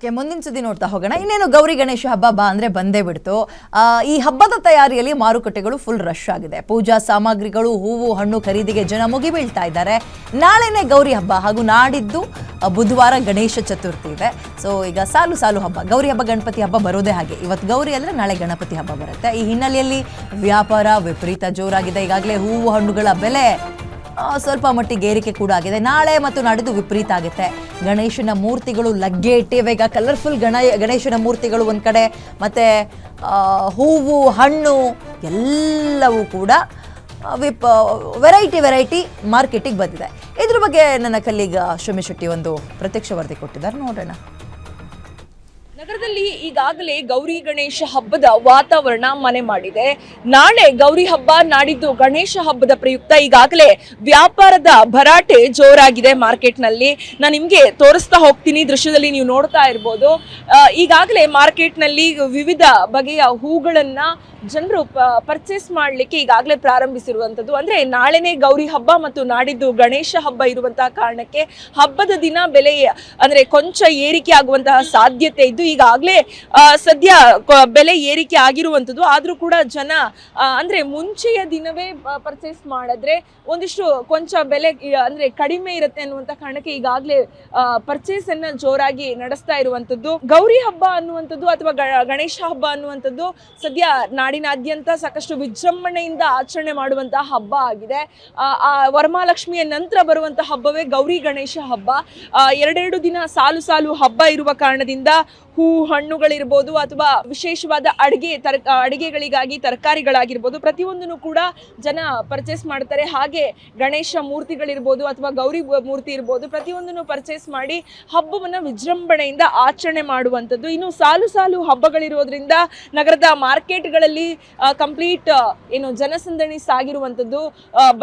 Okay, ಮುಂದಿನ ಸುದ್ದಿ ನೋಡ್ತಾ ಹೋಗೋಣ. ಇನ್ನೇನು ಗೌರಿ ಗಣೇಶ ಹಬ್ಬ ಬಾ ಅಂದ್ರೆ ಬಂದೇ ಬಿಡ್ತು. ಈ ಹಬ್ಬದ ತಯಾರಿಯಲ್ಲಿ ಮಾರುಕಟ್ಟೆಗಳು ಫುಲ್ ರಶ್ ಆಗಿದೆ. ಪೂಜಾ ಸಾಮಗ್ರಿಗಳು, ಹೂವು, ಹಣ್ಣು ಖರೀದಿಗೆ ಜನ ಮುಗಿಬೀಳ್ತಾ ಇದ್ದಾರೆ. ನಾಳೆನೇ ಗೌರಿ ಹಬ್ಬ ಹಾಗೂ ನಾಡಿದ್ದು ಬುಧವಾರ ಗಣೇಶ ಚತುರ್ಥಿ ಇದೆ. ಸೊ ಈಗ ಸಾಲು ಸಾಲು ಹಬ್ಬ. ಗೌರಿ ಹಬ್ಬ, ಗಣಪತಿ ಹಬ್ಬ ಬರೋದೇ ಹಾಗೆ. ಇವತ್ತು ಗೌರಿ ಅಂದ್ರೆ ನಾಳೆ ಗಣಪತಿ ಹಬ್ಬ ಬರುತ್ತೆ. ಈ ಹಿನ್ನೆಲೆಯಲ್ಲಿ ವ್ಯಾಪಾರ ವಿಪರೀತ ಜೋರಾಗಿದೆ. ಈಗಾಗಲೇ ಹೂವು, ಹಣ್ಣುಗಳ ಬೆಲೆ ಸ್ವಲ್ಪ ಮಟ್ಟಿಗೆ ಏರಿಕೆ ಕೂಡ ಆಗಿದೆ. ನಾಳೆ ಮತ್ತು ನಾಡಿದ್ದು ವಿಪರೀತ ಆಗುತ್ತೆ. ಗಣೇಶನ ಮೂರ್ತಿಗಳು ಲಗ್ಗೆ ಇಟ್ಟಿವೆ ಈಗ ಕಲರ್ಫುಲ್ ಗಣ, ಗಣೇಶನ ಮೂರ್ತಿಗಳು ಒಂದು ಕಡೆ, ಮತ್ತು ಹೂವು, ಹಣ್ಣು ಎಲ್ಲವೂ ಕೂಡ ವಿಪ್ ವೆರೈಟಿ ವೆರೈಟಿ ಮಾರ್ಕೆಟಿಗೆ ಬಂದಿದೆ. ಇದ್ರ ಬಗ್ಗೆ ನನ್ನ ಕಲ್ಲಿಗ ಶಮಿ ಶೆಟ್ಟಿ ಒಂದು ಪ್ರತ್ಯಕ್ಷ ವರದಿ ಕೊಟ್ಟಿದ್ದಾರೆ. ನೋಡೋಣ. ನಗರದಲ್ಲಿ ಈಗಾಗಲೇ ಗೌರಿ ಗಣೇಶ ಹಬ್ಬದ ವಾತಾವರಣ ಮನೆ ಮಾಡಿದೆ. ನಾಳೆ ಗೌರಿ ಹಬ್ಬ ನಾಡಿದ್ದು ಗಣೇಶ ಹಬ್ಬದ ಪ್ರಯುಕ್ತ ಈಗಾಗಲೇ ವ್ಯಾಪಾರದ ಭರಾಟೆ ಜೋರಾಗಿದೆ ಮಾರ್ಕೆಟ್ನಲ್ಲಿ. ನಾನು ನಿಮಗೆ ತೋರಿಸ್ತಾ ಹೋಗ್ತೀನಿ, ದೃಶ್ಯದಲ್ಲಿ ನೀವು ನೋಡ್ತಾ ಇರ್ಬೋದು. ಈಗಾಗಲೇ ಮಾರ್ಕೆಟ್ನಲ್ಲಿ ವಿವಿಧ ಬಗೆಯ ಹೂಗಳನ್ನ ಜನರು ಪರ್ಚೇಸ್ ಮಾಡಲಿಕ್ಕೆ ಈಗಾಗಲೇ ಪ್ರಾರಂಭಿಸಿರುವಂಥದ್ದು ಅಂದ್ರೆ ನಾಳೆನೇ ಗೌರಿ ಹಬ್ಬ ಮತ್ತು ನಾಡಿದ್ದು ಗಣೇಶ ಹಬ್ಬ ಇರುವಂತಹ ಕಾರಣಕ್ಕೆ ಹಬ್ಬದ ದಿನ ಬೆಲೆ ಅಂದ್ರೆ ಕೊಂಚ ಏರಿಕೆ ಆಗುವಂತಹ ಸಾಧ್ಯತೆ ಇದ್ದು ಈಗಾಗಲೇ ಸದ್ಯ ಬೆಲೆ ಏರಿಕೆ ಆಗಿರುವಂಥದ್ದು. ಆದರೂ ಕೂಡ ಜನ ಅಂದರೆ ಮುಂಚೆಯ ದಿನವೇ ಪರ್ಚೇಸ್ ಮಾಡಿದ್ರೆ ಒಂದಿಷ್ಟು ಕೊಂಚ ಬೆಲೆ ಅಂದರೆ ಕಡಿಮೆ ಇರುತ್ತೆ ಅನ್ನುವಂಥ ಕಾರಣಕ್ಕೆ ಈಗಾಗಲೇ ಪರ್ಚೇಸ್ ಅನ್ನ ಜೋರಾಗಿ ನಡೆಸ್ತಾ ಇರುವಂಥದ್ದು. ಗೌರಿ ಹಬ್ಬ ಅನ್ನುವಂಥದ್ದು ಅಥವಾ ಗಣೇಶ ಹಬ್ಬ ಅನ್ನುವಂಥದ್ದು ಸದ್ಯ ನಾಡಿನಾದ್ಯಂತ ಸಾಕಷ್ಟು ವಿಜೃಂಭಣೆಯಿಂದ ಆಚರಣೆ ಮಾಡುವಂತಹ ಹಬ್ಬ ಆಗಿದೆ. ಆ, ಆ ವರಮಹಾಲಕ್ಷ್ಮಿಯ ನಂತರ ಬರುವಂತಹ ಹಬ್ಬವೇ ಗೌರಿ ಗಣೇಶ ಹಬ್ಬ. ಎರಡೆರಡು ದಿನ ಸಾಲು ಸಾಲು ಹಬ್ಬ ಇರುವ ಕಾರಣದಿಂದ ಹೂ ಹಣ್ಣುಗಳಿರ್ಬೋದು ಅಥವಾ ವಿಶೇಷವಾದ ಅಡಿಗೆ ತರ ಅಡಿಗೆಗಳಿಗಾಗಿ ತರಕಾರಿಗಳಾಗಿರ್ಬೋದು, ಪ್ರತಿಯೊಂದನ್ನು ಕೂಡ ಜನ ಪರ್ಚೇಸ್ ಮಾಡ್ತಾರೆ. ಹಾಗೆ ಗಣೇಶ ಮೂರ್ತಿಗಳಿರ್ಬೋದು ಅಥವಾ ಗೌರಿ ಮೂರ್ತಿ ಇರ್ಬೋದು, ಪ್ರತಿಯೊಂದನ್ನು ಪರ್ಚೇಸ್ ಮಾಡಿ ಹಬ್ಬವನ್ನ ವಿಜೃಂಭಣೆಯಿಂದ ಆಚರಣೆ ಮಾಡುವಂಥದ್ದು. ಇನ್ನು ಸಾಲು ಸಾಲು ಹಬ್ಬಗಳಿರೋದ್ರಿಂದ ನಗರದ ಮಾರ್ಕೆಟ್ಗಳಲ್ಲಿ ಕಂಪ್ಲೀಟ್ ಏನು ಜನಸಂದಣಿ ಸಾಗಿರುವಂಥದ್ದು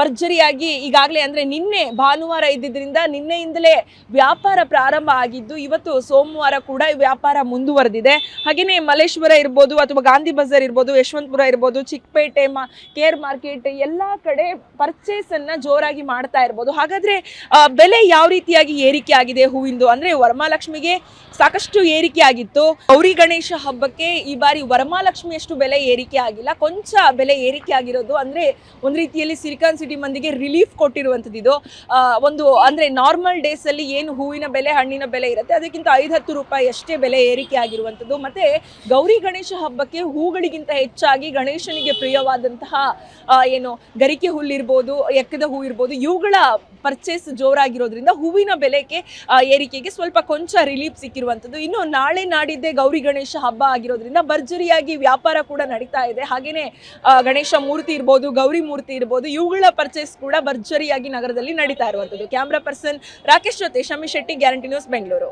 ಭರ್ಜರಿಯಾಗಿ ಈಗಾಗಲೇ ಅಂದ್ರೆ ನಿನ್ನೆ ಭಾನುವಾರ ಇದ್ದಿದ್ದರಿಂದ ನಿನ್ನೆಯಿಂದಲೇ ವ್ಯಾಪಾರ ಪ್ರಾರಂಭ ಆಗಿದ್ದು, ಇವತ್ತು ಸೋಮವಾರ ಕೂಡ ವ್ಯಾಪಾರ ಮುಂದುವರೆದಿದೆ. ಹಾಗೇನೆ ಮಲ್ಲೇಶ್ವರ ಇರ್ಬೋದು ಅಥವಾ ಗಾಂಧಿ ಬಜಾರ್ ಇರ್ಬೋದು, ಯಶವಂತಪುರ ಇರ್ಬೋದು, ಚಿಕ್ಕಪೇಟೆ, ಮಾ, ಕೇರ್ ಮಾರ್ಕೆಟ್ ಎಲ್ಲ ಕಡೆ ಪರ್ಚೇಸ್ ಅನ್ನ ಜೋರಾಗಿ ಮಾಡ್ತಾ ಇರ್ಬೋದು. ಹಾಗಾದ್ರೆ ಬೆಲೆ ಯಾವ ರೀತಿಯಾಗಿ ಏರಿಕೆ ಆಗಿದೆ ಹೂವಿಂದು? ಅಂದ್ರೆ ವರಮಾಲಕ್ಷ್ಮಿಗೆ ಸಾಕಷ್ಟು ಏರಿಕೆ ಆಗಿತ್ತು. ಗೌರಿ ಗಣೇಶ ಹಬ್ಬಕ್ಕೆ ಈ ಬಾರಿ ವರಮಾಲಕ್ಷ್ಮಿಯಷ್ಟು ಬೆಲೆ ಏರಿಕೆ ಆಗಿಲ್ಲ. ಕೊಂಚ ಬೆಲೆ ಏರಿಕೆ ಆಗಿರೋದು ಅಂದ್ರೆ ಒಂದ್ ರೀತಿಯಲ್ಲಿ ಸಿಲಿಕಾನ್ ಸಿಟಿ ಮಂದಿಗೆ ರಿಲೀಫ್ ಕೊಟ್ಟಿರುವಂಥದ್ದು ಇದು. ಒಂದು ಅಂದ್ರೆ ನಾರ್ಮಲ್ ಡೇಸ್ ಅಲ್ಲಿ ಏನು ಹೂವಿನ ಬೆಲೆ, ಹಣ್ಣಿನ ಬೆಲೆ ಇರುತ್ತೆ. ಅದಕ್ಕಿಂತ ಐದು ಹತ್ತು ರೂಪಾಯಿ ಅಷ್ಟೇ ಬೆಲೆ ಏರಿಕೆ ಆಗಿರುವಂಥದ್ದು. ಮತ್ತೆ ಗೌರಿ ಗಣೇಶ ಹಬ್ಬಕ್ಕೆ ಹೂಗಳಿಗಿಂತ ಹೆಚ್ಚಾಗಿ ಗಣೇಶನಿಗೆ ಪ್ರಿಯವಾದಂತಹ ಏನು ಗರಿಕೆ ಹುಲ್ಲಿರ್ಬೋದು ಎಕ್ಕದ ಹೂ ಇರ್ಬೋದು, ಇವುಗಳ ಪರ್ಚೇಸ್ ಜೋರಾಗಿರೋದ್ರಿಂದ ಹೂವಿನ ಬೆಲೆಗೆ ಏರಿಕೆಗೆ ಸ್ವಲ್ಪ ಕೊಂಚ ರಿಲೀಫ್ ಸಿಕ್ಕಿರುವಂಥದ್ದು. ಇನ್ನು ನಾಳೆ ನಾಡಿದ್ದೇ ಗೌರಿ ಗಣೇಶ ಹಬ್ಬ ಆಗಿರೋದ್ರಿಂದ ಭರ್ಜರಿಯಾಗಿ ವ್ಯಾಪಾರ ಕೂಡ ನಡೀತಾ ಇದೆ. ಹಾಗೆಯೇ ಗಣೇಶ ಮೂರ್ತಿ ಇರ್ಬೋದು, ಗೌರಿ ಮೂರ್ತಿ ಇರ್ಬೋದು, ಇವುಗಳ ಪರ್ಚೇಸ್ ಕೂಡ ಭರ್ಜರಿಯಾಗಿ ನಗರದಲ್ಲಿ ನಡೀತಾ ಇರುವಂಥದ್ದು. ಕ್ಯಾಮ್ರಾ ಪರ್ಸನ್ ರಾಕೇಶ್ ಜೊತೆ ಶಮಿ ಶೆಟ್ಟಿ ಗ್ಯಾರಂಟಿ ನ್ಯೂಸ್ ಬೆಂಗಳೂರು